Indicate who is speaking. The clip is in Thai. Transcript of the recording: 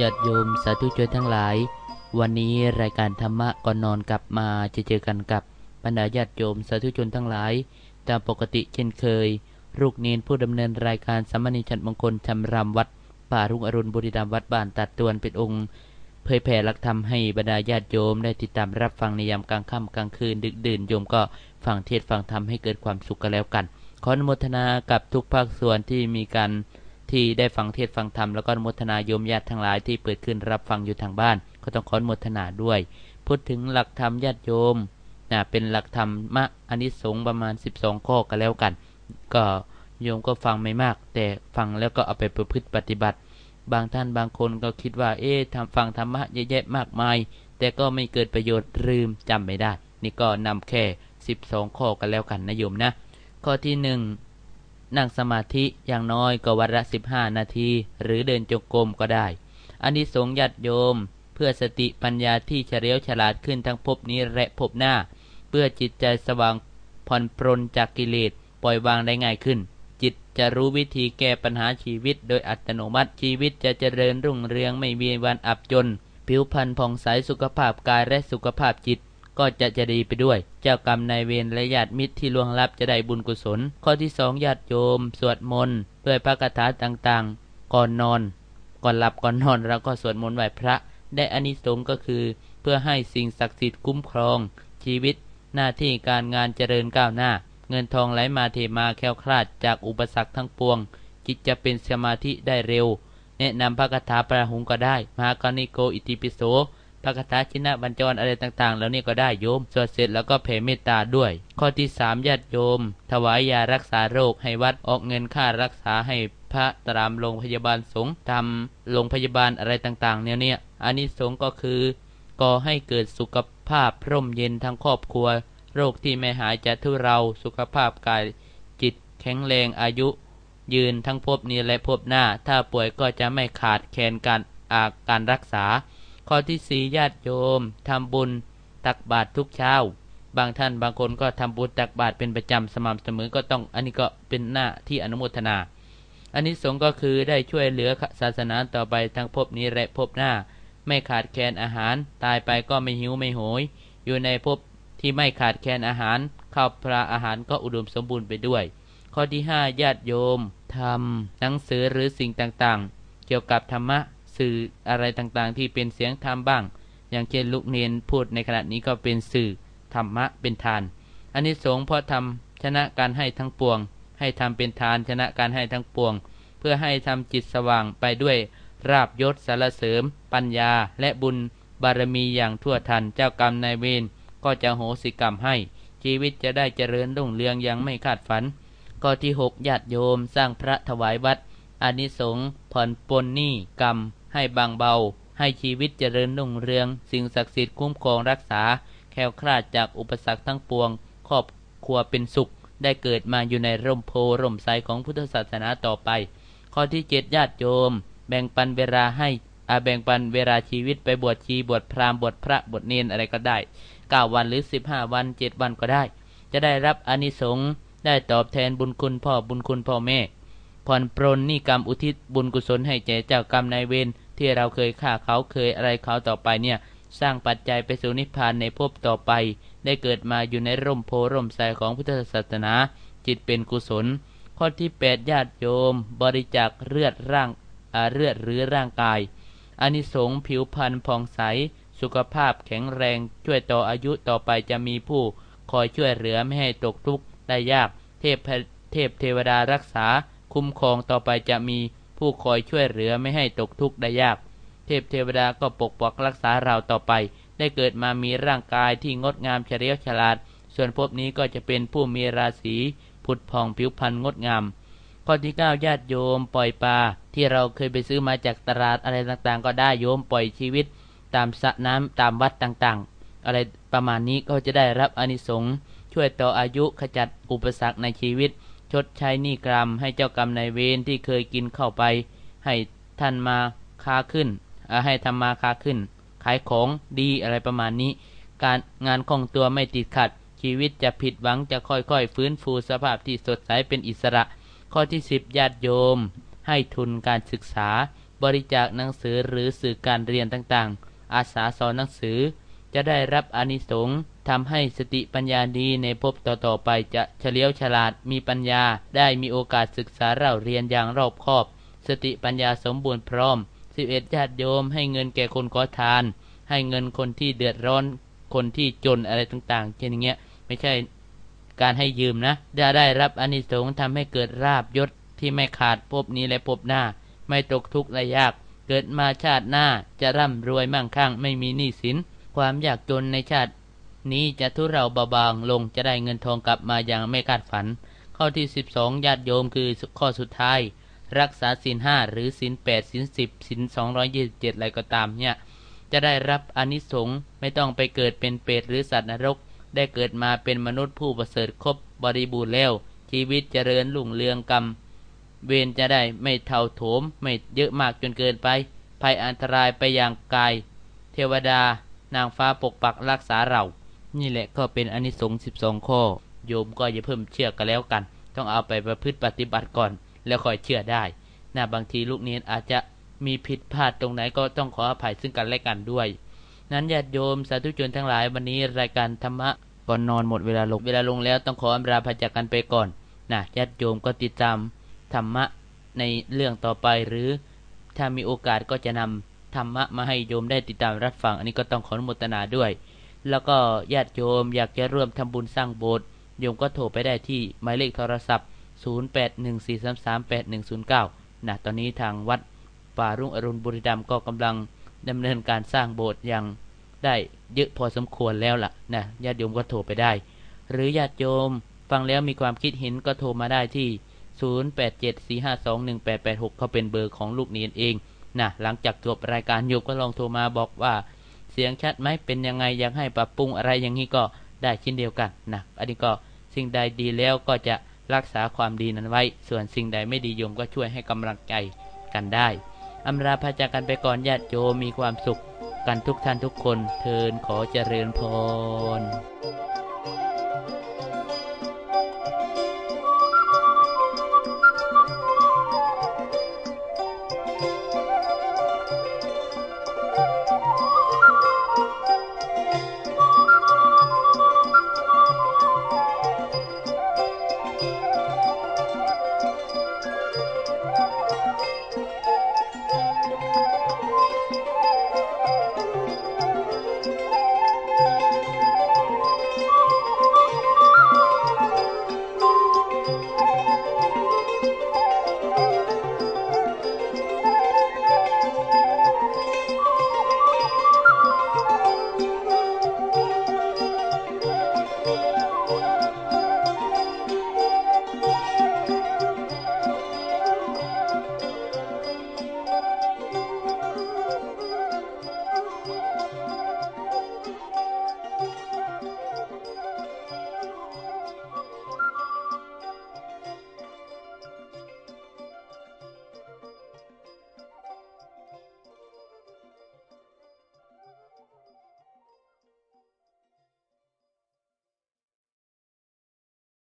Speaker 1: ญาติโยมสาธุชนทั้งหลาย วันนี้รายการธรรมะก่อนนอนกลับมาจะเจอกันกับบรรดาญาติโยมสาธุชนทั้งหลาย ตามปกติเช่นเคย ลูกเนนผู้ดำเนินรายการสัมมณีชันมงคลธรรมรามวัด ป่ารุ่งอรุณบุรีรัมวัดบ้านตัดตวนเป็นองค์ เผยแผ่หลักธรรมให้บรรดาญาติโยมได้ติดตามรับฟังในยามกลางค่ำกลางคืน ดึกดื่นโยมก็ฟังเทศฟังธรรมให้เกิดความสุขกันแล้วกัน ขออนุโมทนากับทุกภาคส่วนที่มีการ ที่ได้ฟังเทศฟังธรรมแล้วก็อนุโมทนาโยมญาติทั้งหลายที่เปิดขึ้นรับฟังอยู่ทางบ้าน ก็ต้องขออนุโมทนาด้วย พูดถึงหลักธรรมญาติโยมนะเป็นหลักธรรมมะอนิสงส์ประมาณ 12 ข้อกันแล้วกัน ก็โยมก็ฟังไม่มาก แต่ฟังแล้วก็เอาไปประพฤติปฏิบัติ บางท่านบางคนก็คิดว่า เอ๊ะทำฟังธรรมะเยอะแยะมากมาย แต่ก็ไม่เกิดประโยชน์ลืมจำไม่ได้ นี่ก็นำแค่ 12 ข้อกันแล้วกันนะโยมนะ ข้อที่ห นั่งสมาธิอย่างน้อยก็วันละ15นาที หรือเดินจงกรมก็ได้อันนี้สงญาติโยม เพื่อสติปัญญาที่เฉลียวฉลาดขึ้นทั้งภพนี้และภพหน้า เพื่อจิตใจสว่างผ่อนปรนจากกิเลสปล่อยวางได้ง่ายขึ้น จิตจะรู้วิธีแก้ปัญหาชีวิตโดยอัตโนมัติชีวิตจะเจริญรุ่งเรืองไม่มีวันอับจน ผิวพรรณผ่องใสสุขภาพกายและสุขภาพจิต ก็จะจะดีไปด้วย เจ้ากรรมนายเวรและญาติมิตรที่ล่วงลับจะได้บุญกุศล ข้อที่สองญาติโยม สวดมนต์ด้วยพระคาถาต่างๆ ก่อนนอน ก่อนหลับก่อนนอนเราก็สวดมนต์ไหว้พระ ได้อานิสงส์ก็คือ เพื่อให้สิ่งศักดิ์สิทธิ์คุ้มครอง ชีวิต หน้าที่การงานเจริญก้าวหน้า เงินทองไหลมาเทมาแคล้วคลาดจากอุปสรรคทั้งปวงจิตจะเป็นสมาธิได้เร็ว แนะนำพระคาถาประหุงก็ได้มหากรณิโกอิติปิโส ระคาถาชินะบัญจรอะไรต่างๆ แล้วนี่ก็ได้โยม สวดเสร็จแล้วก็แผ่เมตตาด้วย ข้อที่สามญาติโยม ถวายยารักษาโรคให้วัดออกเงินค่ารักษาให้พระตรามโรงพยาบาลสงฆ์ทำโรงพยาบาลอะไรต่างๆ เนี่ยเนี่ยอันนี้สงก็คือก่อให้เกิดสุขภาพร่มเย็นทั้งครอบครัว โรคที่ไม่หายจะทุเราสุขภาพกายจิตแข็งแรงอายุ ยืนทั้งภพนี้และภพหน้า ถ้าป่วยก็จะไม่ขาดแคลนการอาการรักษา ข้อที่สี่ญาติโยมทำบุญตักบาตรทุกเช้า บางท่านบางคนก็ทำบุญตักบาตรเป็นประจำสม่ำเสมอก็ต้อง อันนี้ก็เป็นหน้าที่อนุโมทนา อันนี้สงก็คือได้ช่วยเหลือศาสนาต่อไปทั้งภพนี้และภพหน้า ไม่ขาดแคลนอาหาร ตายไปก็ไม่หิวไม่โหย อยู่ในภพที่ไม่ขาดแคลนอาหารข้าวปลาอาหารก็อุดมสมบูรณ์ไปด้วย ข้อที่ห้าญาติโยมทำหนังสือหรือสิ่งต่างๆ เกี่ยวกับธรรมะ สื่ออะไรต่างๆ ที่เป็นเสียงธรรมบ้าง อย่างเช่นลูกเนนพูดในขณะนี้ก็เป็นสื่อธรรมะเป็นทานอันนี้สงส์เพราะทำชนะการให้ทั้งปวง ให้ทำเป็นทานชนะการให้ทั้งปวง เพื่อให้ทำจิตสว่างไปด้วยราบยศสารเสริม ปัญญาและบุญบารมีอย่างทั่วทันเจ้ากรรมนายเวรก็จะโหสิกรรมให้ ชีวิตจะได้เจริญรุ่งเรืองอย่างไม่คาดฝันข้อที่หกญาติโยมสร้างพระถวายวัดอานิสงส์ผ่อนปลนหนี้กรรม ให้บางเบา ให้ชีวิตเจริญรุ่งเรือง สิ่งศักดิ์สิทธิ์คุ้มครองรักษา แคล้วคลาดจากอุปสรรคทั้งปวง ครอบครัวเป็นสุข ได้เกิดมาอยู่ในร่มโพร่มไทรของพุทธศาสนาต่อไป ข้อที่เจ็ดญาติโยม แบ่งปันเวลาให้อาแบ่งปันเวลาชีวิตไปบวชชีบวชพราหมณ์บวชพระบวชเนนอะไรก็ได้เก้าวันหรือสิบห้าวันเจ็ดวันก็ได้ จะได้รับอานิสงส์ได้ตอบแทนบุญคุณพ่อบุญคุณพ่อแม่ผ่อนปรนนี่กรรมอุทิศบุญกุศลให้แก่เจ้ากรรมนายเวร ที่เราเคยฆ่าเขาเคยอะไรเขาต่อไปเนี่ย สร้างปัจจัยไปสู่นิพพานในภพต่อไป ได้เกิดมาอยู่ในร่มโพร่มไทรของพุทธศาสนา จิตเป็นกุศล ข้อที่ 8 ญาติโยม บริจาคเลือดร่างเลือดหรือร่างกายอานิสงส์ผิวพรรณผ่องใส สุขภาพแข็งแรง ช่วยต่ออายุต่อไปจะมีผู้ คอยช่วยเหลือไม่ให้ตกทุกข์ได้ยาก เทพเทพเทวดารักษา คุ้มครองต่อไปจะมี ผู้คอยช่วยเหลือไม่ให้ตกทุกข์ได้ยาก เทพเทวดาก็ปกปักรักษาเราต่อไป ได้เกิดมามีร่างกายที่งดงามเฉลียวฉลาด ส่วนภพนี้ก็จะเป็นผู้มีราศีผุดผ่องผิวพรรณงดงาม ข้อที่เก้าญาติโยมปล่อยปลาที่เราเคยไปซื้อมาจากตลาดอะไรต่างๆ ก็ได้โยมปล่อยชีวิต ตามสระน้ำตามวัดต่างๆ อะไรประมาณนี้ก็จะได้รับอนิสงส์ช่วยต่ออายุขจัดอุปสรรคในชีวิต ชดใช้หนี้กรรมให้เจ้ากรรมนายเวรที่เคยกินเข้าไป ให้ท่านมาค้าขึ้นให้ทำมาค้าขึ้น ขายของดีอะไรประมาณนี้ การงานคล่องตัวไม่ติดขัด ชีวิตจะผิดหวังจะค่อยๆ ฟื้นฟูสภาพที่สดใสเป็นอิสระ ข้อที่สิบญาติโยม ให้ทุนการศึกษา บริจาคหนังสือหรือสื่อการเรียนต่างๆ อาสาสอนหนังสือ จะได้รับอนิสงส์ทำให้สติปัญญาดีในภพต่อๆไปจะเฉลียวฉลาดมีปัญญาได้มีโอกาสศึกษาเล่าเรียนอย่างรอบคอบ สติปัญญาสมบูรณ์พร้อม11ญาติโยมให้เงินแก่คนขอทาน ให้เงินคนที่เดือดร้อนคนที่จนอะไรต่างๆเช่นอย่างเงี้ย ไม่ใช่การให้ยืมนะจะได้รับอนิสงส์ทำให้เกิดราบยศที่ไม่ขาดภพนี้และภพหน้า ไม่ตกทุกข์และยาก เกิดมาชาติหน้าจะร่ำรวยมั่งคั่งไม่มีหนี้สิน ความยากจนในชาตินี้จะทุเราเบาบางลงจะได้เงินทองกลับมาอย่างไม่คาดฝัน ข้อที่ 12 ญาติโยมคือข้อสุดท้าย รักษาศีลห้าหรือศีลแปดศีลสิบศีลสองร้อยยี่สิบเจ็ดอะไรก็ตามเนี่ย จะได้รับอนิสงส์ไม่ต้องไปเกิดเป็นเปรตหรือสัตว์นรก ได้เกิดมาเป็นมนุษย์ผู้ประเสริฐครบบริบูรณ์แล้ว ชีวิตเจริญรุ่งเรืองกรรม เวรจะได้ไม่เท่าโถมไม่เยอะมากจนเกินไป ภัยอันตรายไปอย่างกาย เทวดา นางฟ้าปกปักรักษาเรา นี่แหละก็เป็นอนิสงส์12ข้อ โยมก็อย่าเพิ่มเชื่อกันแล้วกัน ต้องเอาไปประพฤติปฏิบัติก่อน แล้วค่อยเชื่อได้นะบางทีลูกเนียนอาจจะมีผิดพลาดตรงไหนก็ต้องขออภัยซึ่งกันและกันด้วย นั้นญาติโยมสาธุชนทั้งหลายวันนี้รายการธรรมะก่อนนอนหมดเวลาลงเวลาลงแล้วต้องขออำลาพระจากกันไปก่อนนะญาติโยมก็ติดตามธรรมะในเรื่องต่อไปหรือถ้ามีโอกาสก็จะนำ ธรรมะมาให้โยมได้ติดตามรับฟัง อันนี้ก็ต้องขออนุโมทนาด้วย แล้วก็ญาติโยมอยากจะร่วมทำบุญสร้างโบสถ์โยมก็โทรไปได้ที่หมายเลขโทรศัพท์ 0814338109 นะตอนนี้ทางวัดป่ารุ่งอรุณบุรีรัมย์ก็กำลังดำเนินการสร้างโบสถ์อย่างได้เยอะพอสมควรแล้วล่ะนะญาติโยมก็โทรไปได้ หรือญาติโยมฟังแล้วมีความคิดเห็นก็โทรมาได้ที่ 0874521886 เขาเป็นเบอร์ของลูกเนียนเอง นะหลังจากจบรายการโยมก็ลองโทรมาบอกว่า เสียงชัดไหมเป็นยังไงอยากให้ปรับปรุงอะไรอย่างนี้ก็ได้เช่นเดียวกันนะอันนี้ก็สิ่งใดดีแล้วก็จะรักษาความดีนั้นไว้ ส่วนสิ่งใดไม่ดีโยมก็ช่วยให้กำลังใจกันได้อำลาพาจากกันไปก่อนญาติโยมมีความสุขกันทุกท่านทุกคนเทินขอเจริญพร